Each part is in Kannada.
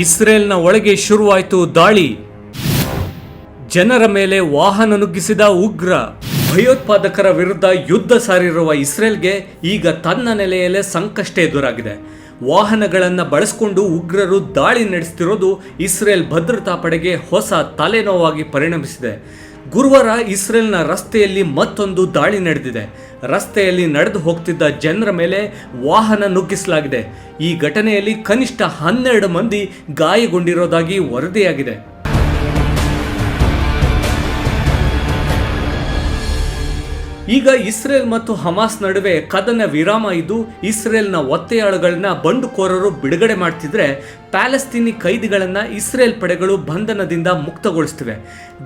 ಇಸ್ರೇಲ್ನ ಒಳಗೆ ಶುರುವಾಯಿತು ದಾಳಿ. ಜನರ ಮೇಲೆ ವಾಹನ ನುಗ್ಗಿಸಿದ ಉಗ್ರ. ಭಯೋತ್ಪಾದಕರ ವಿರುದ್ಧ ಯುದ್ಧ ಸಾರಿರುವ ಇಸ್ರೇಲ್ಗೆ ಈಗ ತನ್ನ ನೆಲೆಯಲ್ಲೇ ಸಂಕಷ್ಟ ಎದುರಾಗಿದೆ. ವಾಹನಗಳನ್ನು ಬಳಸಿಕೊಂಡು ಉಗ್ರರು ದಾಳಿ ನಡೆಸ್ತಿರೋದು ಇಸ್ರೇಲ್ ಭದ್ರತಾ ಪಡೆಗೆ ಹೊಸ ತಲೆನೋವಾಗಿ ಪರಿಣಮಿಸಿದೆ. ಗುರುವಾರ ಇಸ್ರೇಲ್ನ ರಸ್ತೆಯಲ್ಲಿ ಮತ್ತೊಂದು ದಾಳಿ ನಡೆದಿದೆ. ರಸ್ತೆಯಲ್ಲಿ ನಡೆದು ಹೋಗ್ತಿದ್ದ ಜನರ ಮೇಲೆ ವಾಹನ ನುಗ್ಗಿಸಲಾಗಿದೆ. ಈ ಘಟನೆಯಲ್ಲಿ ಕನಿಷ್ಠ ಹನ್ನೆರಡು ಮಂದಿ ಗಾಯಗೊಂಡಿರೋದಾಗಿ ವರದಿಯಾಗಿದೆ. ಈಗ ಇಸ್ರೇಲ್ ಮತ್ತು ಹಮಾಸ್ ನಡುವೆ ಕದನ ವಿರಾಮ ಇದ್ದು ಇಸ್ರೇಲ್ನ ಒತ್ತೆಯಾಳುಗಳನ್ನ ಬಂಡುಕೋರರು ಬಿಡುಗಡೆ ಮಾಡ್ತಿದ್ರೆ ಪ್ಯಾಲೆಸ್ತೀನಿ ಕೈದಿಗಳನ್ನ ಇಸ್ರೇಲ್ ಪಡೆಗಳು ಬಂಧನದಿಂದ ಮುಕ್ತಗೊಳಿಸ್ತಿವೆ.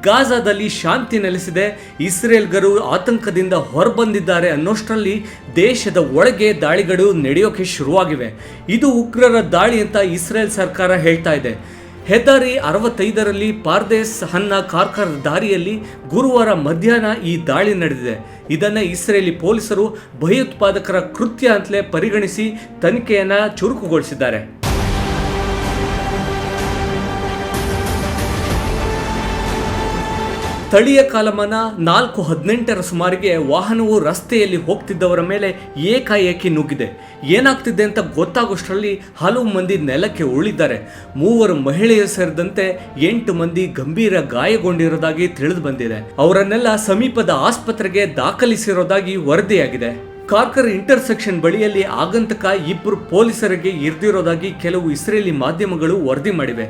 ಗಾಜಾದಲ್ಲಿ ಶಾಂತಿ ನೆಲೆಸಿದೆ. ಇಸ್ರೇಲ್ಗರು ಆತಂಕದಿಂದ ಹೊರಬಂದಿದ್ದಾರೆ ಅನ್ನೋಷ್ಟರಲ್ಲಿ ದೇಶದ ಒಳಗೆ ದಾಳಿಗಳು ನಡೆಯೋಕೆ ಶುರುವಾಗಿವೆ. ಇದು ಉಗ್ರರ ದಾಳಿ ಅಂತ ಇಸ್ರೇಲ್ ಸರ್ಕಾರ ಹೇಳ್ತಾ ಇದೆ. ಹೆದ್ದಾರಿ ಅರವತ್ತೈದರಲ್ಲಿ ಪಾರ್ದೇಸ್ ಹನ್ನ ಕಾರ್ಕರ್ ದಾರಿಯಲ್ಲಿ ಗುರುವಾರ ಮಧ್ಯಾಹ್ನ ಈ ದಾಳಿ ನಡೆದಿದೆ. ಇದನ್ನು ಇಸ್ರೇಲಿ ಪೊಲೀಸರು ಭಯೋತ್ಪಾದಕರ ಕೃತ್ಯ ಅಂತಲೇ ಪರಿಗಣಿಸಿ ತನಿಖೆಯನ್ನು ಚುರುಕುಗೊಳಿಸಿದ್ದಾರೆ. ಸ್ಥಳೀಯ ಕಾಲಮಾನ ನಾಲ್ಕು ಹದಿನೆಂಟರ ಸುಮಾರಿಗೆ ವಾಹನವು ರಸ್ತೆಯಲ್ಲಿ ಹೋಗ್ತಿದ್ದವರ ಮೇಲೆ ಏಕಾಏಕಿ ನುಗ್ಗಿದೆ. ಏನಾಗ್ತಿದೆ ಅಂತ ಗೊತ್ತಾಗೋಷ್ಟರಲ್ಲಿ ಹಲವು ಮಂದಿ ನೆಲಕ್ಕೆ ಉಳಿದ್ದಾರೆ ಮೂವರು ಮಹಿಳೆಯರು ಸೇರಿದಂತೆ ಎಂಟು ಮಂದಿ ಗಂಭೀರ ಗಾಯಗೊಂಡಿರೋದಾಗಿ ತಿಳಿದು ಬಂದಿದೆ. ಅವರನ್ನೆಲ್ಲ ಸಮೀಪದ ಆಸ್ಪತ್ರೆಗೆ ದಾಖಲಿಸಿರೋದಾಗಿ ವರದಿಯಾಗಿದೆ. ಕಾರ್ಕರ್ ಇಂಟರ್ಸೆಕ್ಷನ್ ಬಳಿಯಲ್ಲಿ ಆಗಂತಕ ಇಬ್ಬರು ಪೊಲೀಸರಿಗೆ ಇರ್ದಿರೋದಾಗಿ ಕೆಲವು ಇಸ್ರೇಲಿ ಮಾಧ್ಯಮಗಳು ವರದಿ ಮಾಡಿವೆ.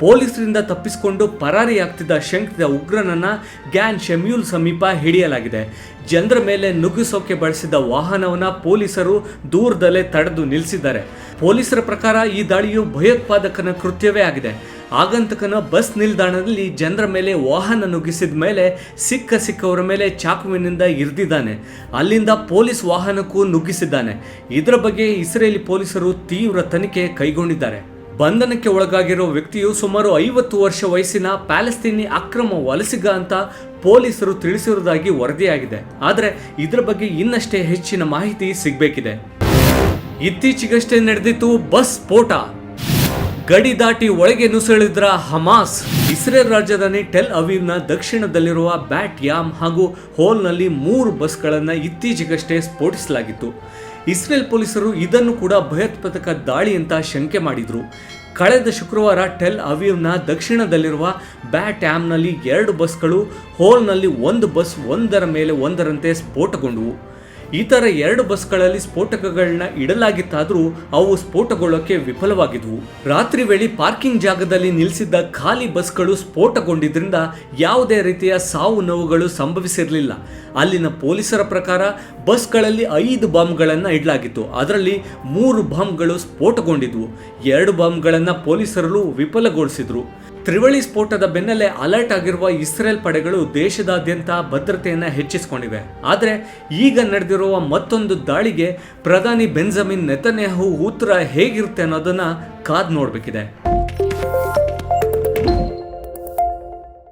ಪೊಲೀಸರಿಂದ ತಪ್ಪಿಸಿಕೊಂಡು ಪರಾರಿಯಾಗ್ತಿದ್ದ ಶಂಕಿತ ಉಗ್ರನನ್ನ ಗ್ಯಾನ್ ಶೆಮ್ಯೂಲ್ ಸಮೀಪ ಹಿಡಿಯಲಾಗಿದೆ. ಜನರ ಮೇಲೆ ನುಗ್ಗಿಸೋಕೆ ಬಳಸಿದ ವಾಹನವನ್ನ ಪೊಲೀಸರು ದೂರದಲ್ಲೇ ತಡೆದು ನಿಲ್ಲಿಸಿದ್ದಾರೆ. ಪೊಲೀಸರ ಪ್ರಕಾರ ಈ ದಾಳಿಯು ಭಯೋತ್ಪಾದಕನ ಕೃತ್ಯವೇ ಆಗಿದೆ. ಆಗಂತಕನ ಬಸ್ ನಿಲ್ದಾಣದಲ್ಲಿ ಜನರ ಮೇಲೆ ವಾಹನ ನುಗ್ಗಿಸಿದ ಮೇಲೆ ಸಿಕ್ಕ ಸಿಕ್ಕವರ ಮೇಲೆ ಚಾಕುವಿನಿಂದ ಇರಿದಿದ್ದಾನೆ. ಅಲ್ಲಿಂದ ಪೊಲೀಸ್ ವಾಹನಕ್ಕೂ ನುಗ್ಗಿಸಿದ್ದಾನೆ. ಇದರ ಬಗ್ಗೆ ಇಸ್ರೇಲಿ ಪೊಲೀಸರು ತೀವ್ರ ತನಿಖೆ ಕೈಗೊಂಡಿದ್ದಾರೆ. ಬಂಧನಕ್ಕೆ ಒಳಗಾಗಿರೋ ವ್ಯಕ್ತಿಯು ಸುಮಾರು ಐವತ್ತು ವರ್ಷ ವಯಸ್ಸಿನ ಪ್ಯಾಲೆಸ್ತೀನಿ ಅಕ್ರಮ ವಲಸಿಗ ಅಂತ ಪೊಲೀಸರು ತಿಳಿಸಿರುವುದಾಗಿ ವರದಿಯಾಗಿದೆ. ಆದರೆ ಇದರ ಬಗ್ಗೆ ಇನ್ನಷ್ಟೇ ಹೆಚ್ಚಿನ ಮಾಹಿತಿ ಸಿಗಬೇಕಿದೆ. ಇತ್ತೀಚೆಗಷ್ಟೇ ನಡೆದಿತ್ತು ಬಸ್ ಸ್ಫೋಟ. ಗಡಿ ದಾಟಿ ಒಳಗೆ ನುಸುಳಿದ್ರ ಹಮಾಸ್. ಇಸ್ರೇಲ್ ರಾಜಧಾನಿ ಟೆಲ್ ಅವೀವ್ನ ದಕ್ಷಿಣದಲ್ಲಿರುವ ಬ್ಯಾಟ್ ಯಾಮ್ ಹಾಗೂ ಹೋಲ್ನಲ್ಲಿ ಮೂರು ಬಸ್ಗಳನ್ನು ಇತ್ತೀಚೆಗಷ್ಟೇ ಸ್ಫೋಟಿಸಲಾಗಿತ್ತು. ಇಸ್ರೇಲ್ ಪೊಲೀಸರು ಇದನ್ನು ಕೂಡ ಭಯೋತ್ಪಾದಕ ದಾಳಿ ಅಂತ ಶಂಕೆ ಮಾಡಿದ್ರು. ಕಳೆದ ಶುಕ್ರವಾರ ಟೆಲ್ ಅವೀವ್ನ ದಕ್ಷಿಣದಲ್ಲಿರುವ ಬ್ಯಾಟ್ ಆ್ಯಮ್ನಲ್ಲಿ ಎರಡು ಬಸ್ಗಳು, ಹೋಲ್ನಲ್ಲಿ ಒಂದು ಬಸ್ ಒಂದರ ಮೇಲೆ ಒಂದರಂತೆ ಸ್ಫೋಟಗೊಂಡವು. ಇತರ ಎರಡು ಬಸ್ಗಳಲ್ಲಿ ಸ್ಫೋಟಕಗಳನ್ನ ಇಡಲಾಗಿತ್ತಾದರೂ ಅವು ಸ್ಫೋಟಗೊಳ್ಳೋಕೆ ವಿಫಲವಾಗಿದ್ವು. ರಾತ್ರಿ ವೇಳೆ ಪಾರ್ಕಿಂಗ್ ಜಾಗದಲ್ಲಿ ನಿಲ್ಲಿಸಿದ್ದ ಖಾಲಿ ಬಸ್ಗಳು ಸ್ಫೋಟಗೊಂಡಿದ್ರಿಂದ ಯಾವುದೇ ರೀತಿಯ ಸಾವು ನೋವುಗಳು ಸಂಭವಿಸಿರಲಿಲ್ಲ. ಅಲ್ಲಿನ ಪೊಲೀಸರ ಪ್ರಕಾರ ಬಸ್ಗಳಲ್ಲಿ ಐದು ಬಾಂಬ್ಗಳನ್ನು ಇಡಲಾಗಿತ್ತು. ಅದರಲ್ಲಿ ಮೂರು ಬಾಂಬ್ಗಳು ಸ್ಫೋಟಗೊಂಡಿದ್ವು. ಎರಡು ಬಾಂಬ್ಗಳನ್ನು ಪೊಲೀಸರು ವಿಫಲಗೊಳಿಸಿದ್ರು. ತ್ರಿವಳಿ ಸ್ಫೋಟದ ಬೆನ್ನಲ್ಲೇ ಅಲರ್ಟ್ ಆಗಿರುವ ಇಸ್ರೇಲ್ ಪಡೆಗಳು ದೇಶದಾದ್ಯಂತ ಭದ್ರತೆಯನ್ನು ಹೆಚ್ಚಿಸಿಕೊಂಡಿವೆ. ಆದರೆ ಈಗ ನಡೆದಿರುವ ಮತ್ತೊಂದು ದಾಳಿಗೆ ಪ್ರಧಾನಿ ಬೆಂಜಮಿನ್ ನೆತನ್ಯಾಹು ಉತ್ತರ ಹೇಗಿರುತ್ತೆ ಅನ್ನೋದನ್ನ ಕಾದ್ ನೋಡಬೇಕಿದೆ.